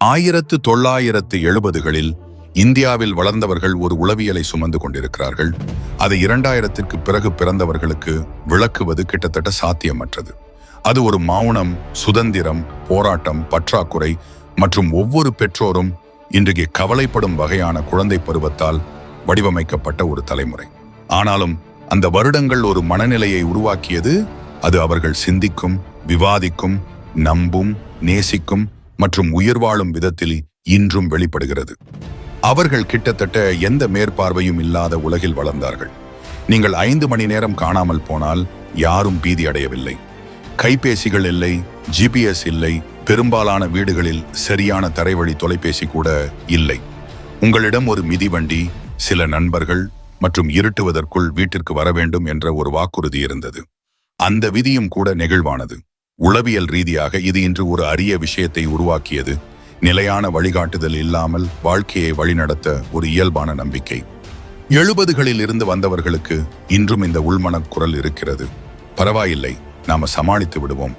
ஆயிரத்து தொள்ளாயிரத்து எழுபதுகளில் இந்தியாவில் வளர்ந்தவர்கள் ஒரு உளவியலை சுமந்து கொண்டிருக்கிறார்கள். அதை இரண்டாயிரத்திற்கு பிறகு பிறந்தவர்களுக்கு விளக்குவது கிட்டத்தட்ட சாத்தியமற்றது. அது ஒரு மௌனம் சுதந்திரம் போராட்டம் பற்றாக்குறை மற்றும் ஒவ்வொரு பெற்றோரும் இன்றைக்கு கவலைப்படும் வகையான குழந்தை பருவத்தால் வடிவமைக்கப்பட்ட ஒரு தலைமுறை. ஆனாலும் அந்த வருடங்கள் ஒரு மனநிலையை உருவாக்கியது அது அவர்கள் சிந்திக்கும் விவாதிக்கும் நம்பும் நேசிக்கும் மற்றும் உயிர் வாழும் விதத்தில் இன்றும் வெளிப்படுகிறது. அவர்கள் கிட்டத்தட்ட எந்த மேற்பார்வையும் இல்லாத உலகில் வளர்ந்தார்கள். நீங்கள் ஐந்து மணி நேரம் காணாமல் போனால் யாரும் பீதி அடையவில்லை. கைபேசிகள் இல்லை ஜிபிஎஸ் இல்லை பெரும்பாலான வீடுகளில் சரியான தரைவழி தொலைபேசி கூட இல்லை. உங்களிடம் ஒரு மிதிவண்டி சில நண்பர்கள் மற்றும் இருட்டுவதற்குள் வீட்டிற்கு வர வேண்டும் என்ற ஒரு வாக்குறுதி இருந்தது. அந்த விதியும் கூட நெகிழ்வானது. உளவியல் ரீதியாக இது இன்று ஒரு அரிய விஷயத்தை உருவாக்கியது. நிலையான வழிகாட்டுதல் இல்லாமல் வாழ்க்கையை வழிநடத்த ஒரு இயல்பான நம்பிக்கை. எழுபதுகளில் இருந்து வந்தவர்களுக்கு இன்றும் இந்த உள்மனக் குரல் இருக்கிறது. பரவாயில்லை நாம சமாளித்து விடுவோம்.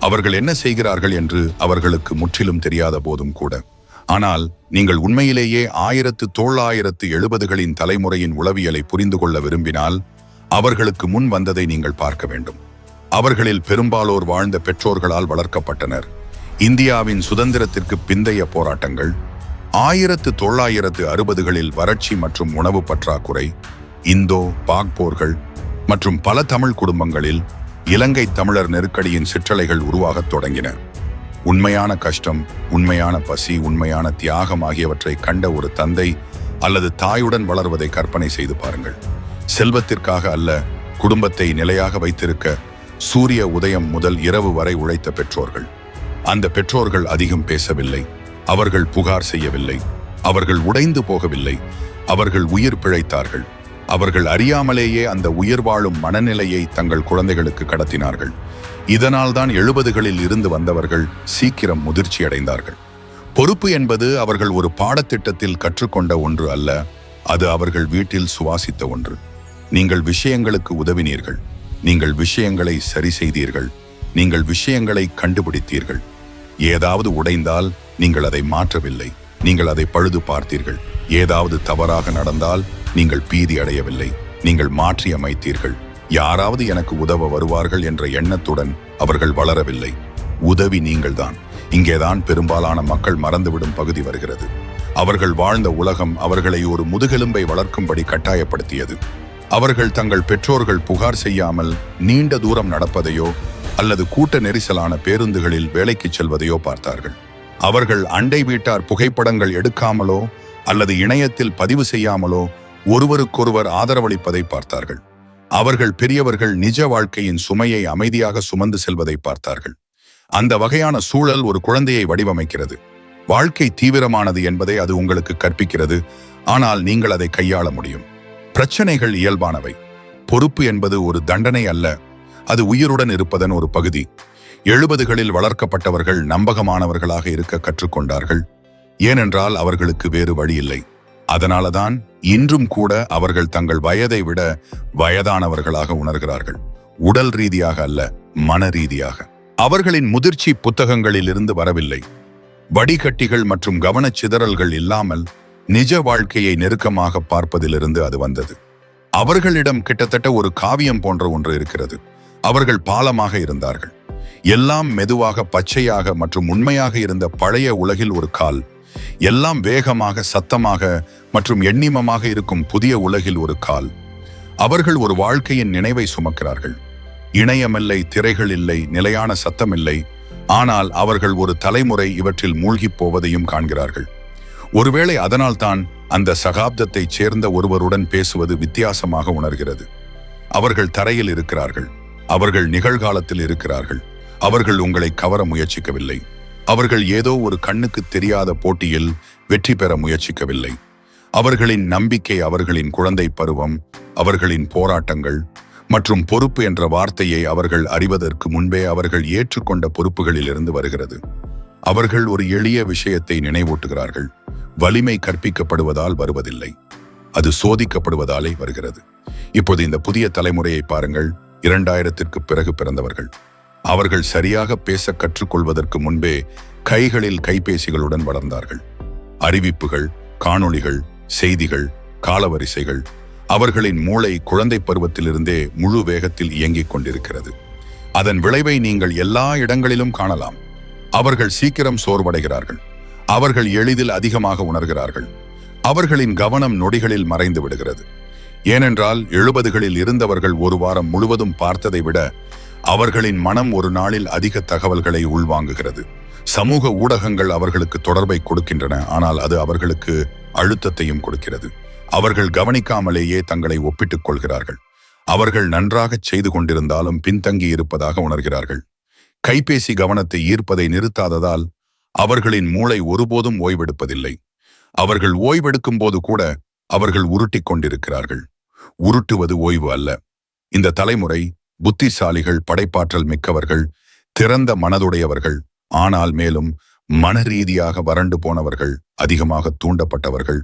அவர்கள் என்ன செய்கிறார்கள் என்று அவர்களுக்கு முற்றிலும் தெரியாத போதும் கூட. ஆனால் நீங்கள் உண்மையிலேயே ஆயிரத்து தொள்ளாயிரத்து எழுபதுகளின் தலைமுறையின் உளவியலை புரிந்து கொள்ள விரும்பினால் அவர்களுக்கு முன் வந்ததை நீங்கள் பார்க்க வேண்டும். அவர்களில் பெரும்பாலோர் வாழ்ந்த பெற்றோர்களால் வளர்க்கப்பட்டனர். இந்தியாவின் சுதந்திரத்திற்கு பிந்தைய போராட்டங்கள் ஆயிரத்து தொள்ளாயிரத்து அறுபதுகளில் வறட்சி மற்றும் உணவு பற்றாக்குறை இந்தோ பாக் போர்கள் மற்றும் பல தமிழ் குடும்பங்களில் இலங்கை தமிழர் நெருக்கடியின் சிற்றலைகள் உருவாகத் தொடங்கின. உண்மையான கஷ்டம் உண்மையான பசி உண்மையான தியாகம் ஆகியவற்றை கண்ட ஒரு தந்தை அல்லது தாயுடன் வளர்வதை கற்பனை செய்து பாருங்கள். செல்வத்திற்காக அல்ல குடும்பத்தை நிலையாக வைத்திருக்க சூரிய உதயம் முதல் இரவு வரை உழைத்த பெற்றோர்கள். அந்த பெற்றோர்கள் அதிகம் பேசவில்லை. அவர்கள் புகார் செய்யவில்லை. அவர்கள் உடைந்து போகவில்லை. அவர்கள் உயிர் பிழைத்தார்கள். அவர்கள் அறியாமலேயே அந்த உயிர் வாழும் மனநிலையை தங்கள் குழந்தைகளுக்கு கடத்தினார்கள். இதனால்தான் எழுபதுகளில் இருந்து வந்தவர்கள் சீக்கிரம் முதிர்ச்சி அடைந்தார்கள். பொறுப்பு என்பது அவர்கள் ஒரு பாடத்திட்டத்தில் கற்றுக்கொண்ட ஒன்று அல்ல. அது அவர்கள் வீட்டில் சுவாசித்த ஒன்று. நீங்கள் விஷயங்களுக்கு உதவினீர்கள். நீங்கள் விஷயங்களை சரி செய்தீர்கள். நீங்கள் விஷயங்களை கண்டுபிடித்தீர்கள். ஏதாவது உடைந்தால் நீங்கள் அதை மாற்றவில்லை. நீங்கள் அதை பழுது பார்த்தீர்கள். ஏதாவது தவறாக நடந்தால் நீங்கள் பீதி அடையவில்லை. நீங்கள் மாற்றி அமைத்தீர்கள். யாராவது எனக்கு உதவ வருவார்கள் என்ற எண்ணத்துடன் அவர்கள் வளரவில்லை. உதவி நீங்கள்தான். இங்கேதான் பெரும்பாலான மக்கள் மறந்துவிடும் பகுதி வருகிறது. அவர்கள் வாழ்ந்த உலகம் அவர்களை ஒரு முதுகெலும்பை வளர்க்கும்படி கட்டாயப்படுத்தியது. அவர்கள் தங்கள் பெற்றோர்கள் புகார் செய்யாமல் நீண்ட தூரம் நடப்பதையோ அல்லது கூட்ட நெரிசலான பேருந்துகளில் வேலைக்கு செல்வதையோ பார்த்தார்கள். அவர்கள் அண்டை வீட்டார் புகைப்படங்கள் எடுக்காமலோ அல்லது இணையத்தில் பதிவு செய்யாமலோ ஒருவருக்கொருவர் ஆதரவளிப்பதை பார்த்தார்கள். அவர்கள் பெரியவர்கள் நிஜ வாழ்க்கையின் சுமையை அமைதியாக சுமந்து செல்வதை பார்த்தார்கள். அந்த வகையான சூழல் ஒரு குழந்தையை வடிவமைக்கிறது. வாழ்க்கை தீவிரமானது என்பதை அது உங்களுக்கு கற்பிக்கிறது. ஆனால் நீங்கள் அதை கையாள முடியும். பிரச்சனைகள் இயல்பானவை. பொறுப்பு என்பது ஒரு தண்டனை அல்ல அது உயிருடன் இருப்பதன் ஒரு பகுதி. எழுபதுகளில் வளர்க்கப்பட்டவர்கள் நம்பகமானவர்களாக இருக்க கற்றுக்கொண்டார்கள். ஏனென்றால் அவர்களுக்கு வேறு வழி இல்லை அதனாலதான் இன்றும் கூட அவர்கள் தங்கள் வயதை விட வயதானவர்களாக உணர்கிறார்கள். உடல் ரீதியாக அல்ல மன ரீதியாக. அவர்களின் முதிர்ச்சி புத்தகங்களில் இருந்து வரவில்லை. வடிகட்டிகள் மற்றும் கவனச்சிதறல்கள் இல்லாமல் நிஜ வாழ்க்கையை நெருக்கமாக பார்ப்பதிலிருந்து அது வந்தது. அவர்களிடம் கிட்டத்தட்ட ஒரு காவியம் போன்ற ஒன்று இருக்கிறது. அவர்கள் பாலமாக இருந்தார்கள். எல்லாம் மெதுவாக பச்சையாக மற்றும் உண்மையாக இருந்த பழைய உலகில் ஒரு கால். எல்லாம் வேகமாக சத்தமாக மற்றும் எண்ணிமமாக இருக்கும் புதிய உலகில் ஒரு கால். அவர்கள் ஒரு வாழ்க்கையின் நினைவை சுமக்கிறார்கள். இணையமில்லை திரைகள் இல்லை நிலையான சத்தமில்லை. ஆனால் அவர்கள் ஒரு தலைமுறை இவற்றில் மூழ்கிப் போவதையும் காண்கிறார்கள். ஒருவேளை அதனால்தான் அந்த சகாப்தத்தைச் சேர்ந்த ஒருவருடன் பேசுவது வித்தியாசமாக உணர்கிறது. அவர்கள் தரையில் இருக்கிறார்கள். அவர்கள் நிகழ்காலத்தில் இருக்கிறார்கள். அவர்கள் உங்களை கவர முயற்சிக்கவில்லை. அவர்கள் ஏதோ ஒரு கண்ணுக்கு தெரியாத போட்டியில் வெற்றி பெற முயற்சிக்கவில்லை. அவர்களின் நம்பிக்கை அவர்களின் குழந்தை பருவம் அவர்களின் போராட்டங்கள் மற்றும் பொறுப்பு என்ற வார்த்தையை அவர்கள் அறிவதற்கு முன்பே அவர்கள் ஏற்றுக்கொண்ட பொறுப்புகளில் இருந்து வருகிறது. அவர்கள் ஒரு எளிய விஷயத்தை நினைவூட்டுகிறார்கள். வலிமை கற்பிக்கப்படுவதால் வருவதில்லை. அது சோதிக்கப்படுவதாலே வருகிறது. இப்போது இந்த புதிய தலைமுறையை பாருங்கள். இரண்டாயிரத்திற்கு பிறகு பிறந்தவர்கள். அவர்கள் சரியாக பேச கற்றுக்கொள்வதற்கு முன்பே கைகளில் கைபேசிகளுடன் வளர்ந்தார்கள். அறிவிப்புகள் காணொளிகள் செய்திகள் காலவரிசைகள் அவர்களின் மூளை குழந்தை பருவத்திலிருந்தே முழு வேகத்தில் இயங்கிக் கொண்டிருக்கிறது. அதன் விளைவை நீங்கள் எல்லா இடங்களிலும் காணலாம். அவர்கள் சீக்கிரம் சோர்வடைகிறார்கள். அவர்கள் எளிதில் அதிகமாக உணர்கிறார்கள். அவர்களின் கவனம் நொடிகளில் மறைந்து விடுகிறது. ஏனென்றால் எழுபதுகளில் இருந்தவர்கள் ஒரு வாரம் முழுவதும் பார்த்ததை விட அவர்களின் மனம் ஒரு நாளில் அதிக தகவல்களை உள்வாங்குகிறது. சமூக ஊடகங்கள் அவர்களுக்கு தொடர்பை கொடுக்கின்றன ஆனால் அது அவர்களுக்கு அழுத்தத்தையும் கொடுக்கிறது. அவர்கள் கவனிக்காமலேயே தங்களை ஒப்பிட்டுக் கொள்கிறார்கள். அவர்கள் நன்றாகச் செய்து கொண்டிருந்தாலும் பின்தங்கி இருப்பதாக உணர்கிறார்கள். கைபேசி கவனத்தை ஈர்ப்பதை நிறுத்தாததால் அவர்களின் மூளை ஒருபோதும் ஓய்வெடுப்பதில்லை. அவர்கள் ஓய்வெடுக்கும் போது கூட அவர்கள் உருட்டிக் கொண்டிருக்கிறார்கள். உருட்டுவது ஓய்வு அல்ல. இந்த தலைமுறை புத்திசாலிகள் படைப்பாற்றல் மிக்கவர்கள் திறந்த மனதுடையவர்கள் ஆனால் மேலும் மனரீதியாக வறண்டு போனவர்கள் அதிகமாக தூண்டப்பட்டவர்கள்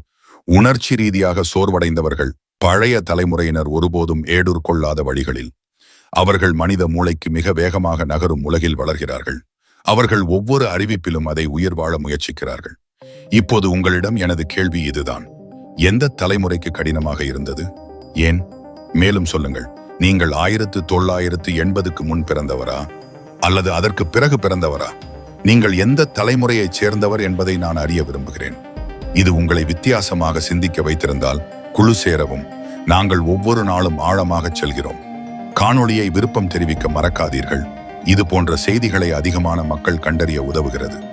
உணர்ச்சி ரீதியாக சோர்வடைந்தவர்கள் பழைய தலைமுறையினர் ஒருபோதும் ஏடூர் கொள்ளாத வழிகளில் அவர்கள் மனித மூளைக்கு மிக வேகமாக நகரும் உலகில் வளர்கிறார்கள். அவர்கள் ஒவ்வொரு அறிவிப்பிலும் அதை உயிர் வாழ முயற்சிக்கிறார்கள். இப்போது உங்களிடம் எனது கேள்வி இதுதான். எந்த தலைமுறைக்கு கடினமாக இருந்தது? ஏன்? மேலும் சொல்லுங்கள். நீங்கள் ஆயிரத்து தொள்ளாயிரத்து எண்பதுக்கு முன் பிறந்தவரா? அல்லது அதற்கு பிறகு பிறந்தவரா? நீங்கள் எந்த தலைமுறையைச் சேர்ந்தவர் என்பதை நான் அறிய விரும்புகிறேன். இது உங்களை வித்தியாசமாக சிந்திக்க வைத்திருந்தால் குழு சேரவும். நாங்கள் ஒவ்வொரு நாளும் ஆழமாகச் செல்கிறோம். காணொளியை விருப்பம் தெரிவிக்க மறக்காதீர்கள். இது போன்ற செய்திகளை அதிகமான மக்கள் கண்டறிய உதவுகிறது.